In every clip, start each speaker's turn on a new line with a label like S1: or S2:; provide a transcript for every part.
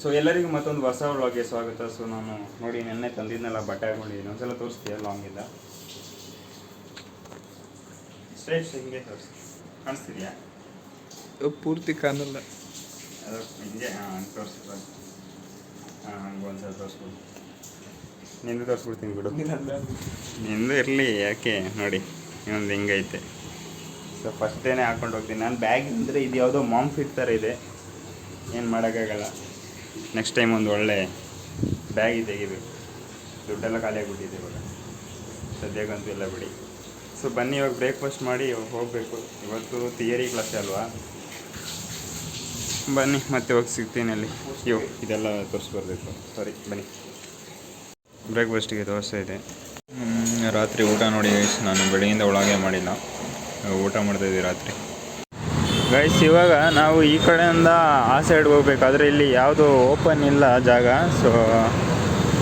S1: So ಎಲ್ಲರಿಗೂ ಮತ್ತೊಂದು ಹೊಸ ವ್ಲಾಗ್ಗೆ ಸ್ವಾಗತ. ಸೊ ನಾನು ನೋಡಿ ನೆನ್ನೆ ತಂದಿದ್ನೆಲ್ಲ ಬಟ್ಟೆ ಹಾಕೊಂಡಿದ್ದೀನಿ ಒಂದ್ಸಲ ತೋರಿಸ್ತೀಯ ಲಾಂಗ್ ಇಂದ ಸ್ಟ್ರೇಟ್ ಹಿಂಗೆ ತೋರಿಸಿ ಕಾಣಿಸ್ತಿದ್ಯಾ?
S2: ಪೂರ್ತಿ ಕಾಣಲ್ಲ.
S1: ಅದು ಹಿಂಗೆ ಹಾಂ ತೋರಿಸಿ ಹಾಂ ಹಂಗೆ ಒಂದ್ಸಲ ತೋರಿಸ್ಬೋದು. ನಿಂದು ತೋರಿಸ್ಬಿಡ್ತೀನಿ ಬಿಡು. ನಿಂದು ಇರಲಿ ಯಾಕೆ? ನೋಡಿ ಇನ್ನೊಂದು ಹಿಂಗೈತೆ ಸೊ ಡೇನೇ ಹಾಕೊಂಡು ಹೋಗ್ತೀನಿ. ನಾನು ಬ್ಯಾಗ್ ಅಂದರೆ ಇದು ಯಾವುದೋ ಮಾಮ್ ಫಿಟ್ ಥರ ಇದೆ. ಏನು ಮಾಡೋಕ್ಕಾಗಲ್ಲ. ನೆಕ್ಸ್ಟ್ ಟೈಮ್ ಒಂದು ಒಳ್ಳೆ ಬ್ಯಾಗ್ ತೆಗಿಬೇಕು. ದುಡ್ಡೆಲ್ಲ ಖಾಲಿಯಾಗಿಬಿಟ್ಟಿದೆ ಇವಾಗ. ಸದ್ಯಕ್ಕಂತೂ ಎಲ್ಲ ಬಿಡಿ. ಸೊ ಬನ್ನಿ, ಇವಾಗ ಬ್ರೇಕ್ಫಾಸ್ಟ್ ಮಾಡಿ ಇವಾಗ ಹೋಗಬೇಕು. ಇವತ್ತು ಥಿಯರಿ ಕ್ಲಾಸ್ ಅಲ್ವಾ? ಬನ್ನಿ, ಮತ್ತೆ ಇವಾಗ ಸಿಗ್ತೀನಿ ಅಲ್ಲಿ. ಅಯ್ಯೋ ಇದೆಲ್ಲ ತೋರಿಸ್ಬರ್ಬೇಕು ಸಾರಿ ಬನ್ನಿ. ಬ್ರೇಕ್ಫಾಸ್ಟಿಗೆ ದೋಸೆ ಇದೆ.
S2: ರಾತ್ರಿ ಊಟ ನೋಡಿ ನಾನು ಬೆಳಗಿಂದ ಒಳಗೆ ಮಾಡಿಲ್ಲ. ಊಟ ಮಾಡ್ತಾಯಿದ್ದೀವಿ ರಾತ್ರಿ.
S1: ಗೈಸ್ ಇವಾಗ ನಾವು ಈ ಕಡೆಯಿಂದ ಆ ಸೈಡ್ ಹೋಗ್ಬೇಕಾದ್ರೆ ಇಲ್ಲಿ ಯಾವುದು ಓಪನ್ ಇಲ್ಲ ಜಾಗ. ಸೊ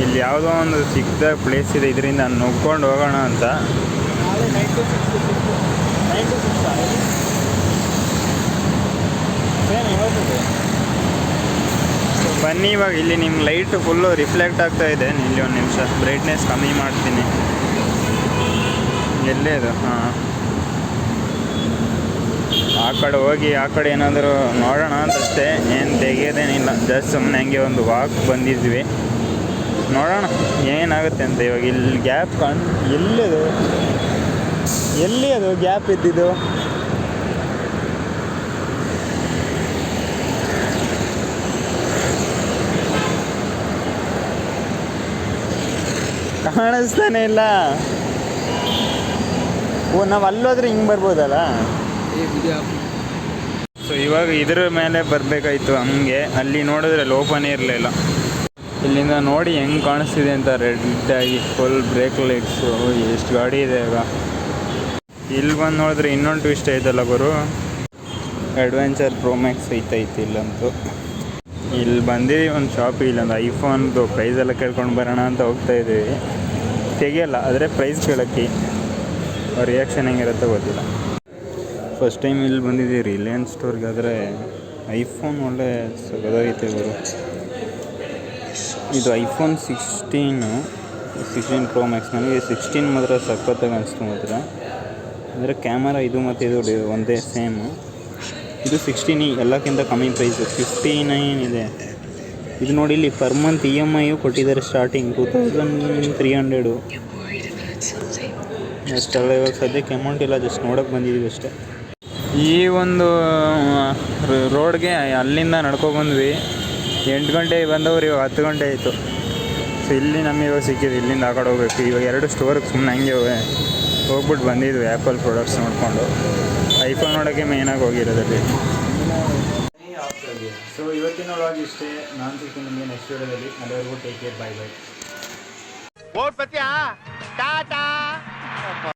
S1: ಇಲ್ಲಿ ಯಾವುದೋ ಒಂದು ಚಿಕ್ಕದ ಪ್ಲೇಸ್ ಇದೆ. ಇದರಿಂದ ನುಗ್ಕೊಂಡು ಹೋಗೋಣ ಅಂತ. ಬನ್ನಿ ಇವಾಗ. ಇಲ್ಲಿ ನಿಮ್ಮ ಲೈಟ್ ಫುಲ್ಲು ರಿಫ್ಲೆಕ್ಟ್ ಆಗ್ತಾ ಇದೆ. ಇಲ್ಲಿ ಒಂದು ನಿಮಿಷ. ಬ್ರೈಟ್ನೆಸ್ ಕಮ್ಮಿ ಮಾಡ್ತೀನಿ. ಎಲ್ಲೇ ಅದು? ಹಾಂ. ಆ ಕಡೆ ಹೋಗಿ ಆ ಕಡೆ ಏನಾದರೂ ನೋಡೋಣ ಅಂತಷ್ಟೇ. ಏನು ತೆಗಿಯೋದೇನಿಲ್ಲ. ಜಸ್ಟ್ ಸುಮ್ಮನೆ ಹಂಗೆ ಒಂದು ವಾಕ್ ಬಂದಿದ್ವಿ. ನೋಡೋಣ ಏನಾಗುತ್ತೆ ಅಂತ ಇವಾಗ. ಇಲ್ಲಿ ಗ್ಯಾಪ್ ಕಾಣ್, ಎಲ್ಲಿದು? ಎಲ್ಲಿ ಅದು ಗ್ಯಾಪ್ ಇದ್ದಿದ್ದು? ಕಾಣಿಸ್ತಾನೆ ಇಲ್ಲ. ಓ, ನಾವು ಅಲ್ಲೋದ್ರೆ ಹಿಂಗೆ ಬರ್ಬೋದಲ್ಲ? ಸೊ ಇವಾಗ ಇದ್ರ ಮೇಲೆ ಬರಬೇಕಾಯ್ತು ಹಂಗೆ. ಅಲ್ಲಿ ನೋಡಿದ್ರೆ ಲೋಪನೇ ಇರಲಿಲ್ಲ. ಇಲ್ಲಿಂದ ನೋಡಿ ಹೆಂಗೆ ಕಾಣಿಸ್ತಿದೆ ಅಂತ ರೆಡ್ ಆಗಿ ಫುಲ್ ಬ್ರೇಕ್ ಲೈಟ್ಸು ಎಷ್ಟು ಗಾಡಿ ಇದೆ ಇವಾಗ ಇಲ್ಲಿ ಬಂದು ನೋಡಿದ್ರೆ ಇನ್ನೊಂದು ಟ್ವಿಸ್ಟ್ ಐತಲ್ಲ ಗುರು. Adventure Pro Max ಐತೈತಿ ಇಲ್ಲಂತೂ. ಇಲ್ಲಿ ಬಂದಿದ್ದೀವಿ ಒಂದು ಶಾಪ್ ಇಲ್ಲೊಂದು ಐಫೋನ್ದು ಪ್ರೈಸ್ ಎಲ್ಲ ಕೇಳ್ಕೊಂಡು ಬರೋಣ ಅಂತ ಹೋಗ್ತಾ ಇದ್ದೀವಿ. ತೆಗಿಯಲ್ಲ, ಆದರೆ ಪ್ರೈಸ್ ಕೇಳಕ್ಕೆ. ರಿಯಾಕ್ಷನ್ ಹೆಂಗಿರುತ್ತೆ ಗೊತ್ತಿಲ್ಲ. ಫಸ್ಟ್ ಟೈಮ್ ಇಲ್ಲಿ ಬಂದಿದ್ದೀವಿ ರಿಲಯನ್ಸ್ ಸ್ಟೋರ್ಗೆ ಆದರೆ ಐಫೋನ್ ಒಳ್ಳೆ ಸಗದಾಗೈತೆ ಇವರು ಇದು iPhone sixteen sixteen pro max ನನಗೆ ಸಿಕ್ಸ್ಟೀನ್ ಮಾತ್ರ ಸಖತ್ತಾಗಿ ಅನಿಸ್ತು ಮಾತ್ರ. ಅಂದರೆ ಕ್ಯಾಮರಾ ಇದು ಮತ್ತು ಇದು ಒಂದೇ ಸೇಮು ಇದು ಸಿಕ್ಸ್ಟೀನ್ ಎಲ್ಲಕ್ಕಿಂತ ಕಮ್ಮಿ ಪ್ರೈಸು ಫಿಫ್ಟಿ ನೈನ್ ಇದೆ. ಇದು ನೋಡಿ ಇಲ್ಲಿ per month E M I ಕೊಟ್ಟಿದ್ದಾರೆ starting two thousand three hundred ಅಷ್ಟೆಲ್ಲ ಇವಾಗ ಸದ್ಯಕ್ಕೆ ಅಮೌಂಟ್ ಇಲ್ಲ ಜಸ್ಟ್ ನೋಡೋಕ್ಕೆ ಬಂದಿದ್ದೀವಿ ಅಷ್ಟೇ. ಈ ಒಂದು ರೋಡ್ಗೆ ಅಲ್ಲಿಂದ ನಡ್ಕೊ ಬಂದ್ವಿ. ಎಂಟು ಗಂಟೆ ಬಂದವ್ರು ಇವಾಗ ಹತ್ತು ಗಂಟೆ ಆಯಿತು. ಸೊ ಇಲ್ಲಿ ನಮಗೆ ಇವಾಗ ಸಿಕ್ಕಿದೆ. ಇಲ್ಲಿಂದ ಆ ಕಡೆ ಹೋಗ್ಬೇಕು. ಇವಾಗ ಎರಡು ಸ್ಟೋರ್ಗೆ ಸುಮ್ಮನೆ ಹಂಗೆ ಹೋಗಿ ಹೋಗ್ಬಿಟ್ಟು ಬಂದಿದ್ವಿ ಆ್ಯಪಲ್ ಪ್ರಾಡಕ್ಟ್ಸ್ ನೋಡಿಕೊಂಡು. ಐಫೋನ್ ನೋಡೋಕ್ಕೆ ಮೇಯ್ನಾಗಿ ಹೋಗಿರೋದಲ್ಲಿ ಸೊ ಇವತ್ತಿನ ಒಳಗೆ ಇಷ್ಟೇ. ನಾನು ಸಿಗ್ತೀನಿ ನಿಮಗೆ ನೆಕ್ಸ್ಟ್ ವಿಡಿಯೋದಲ್ಲಿ ಅಲ್ಲಿವರೆಗೂ ಟೇಕ್ ಕೇರ್ ಬೈ ಬೈ
S3: ಓಟ್ ಪತ್ಯ ಟಾಟಾ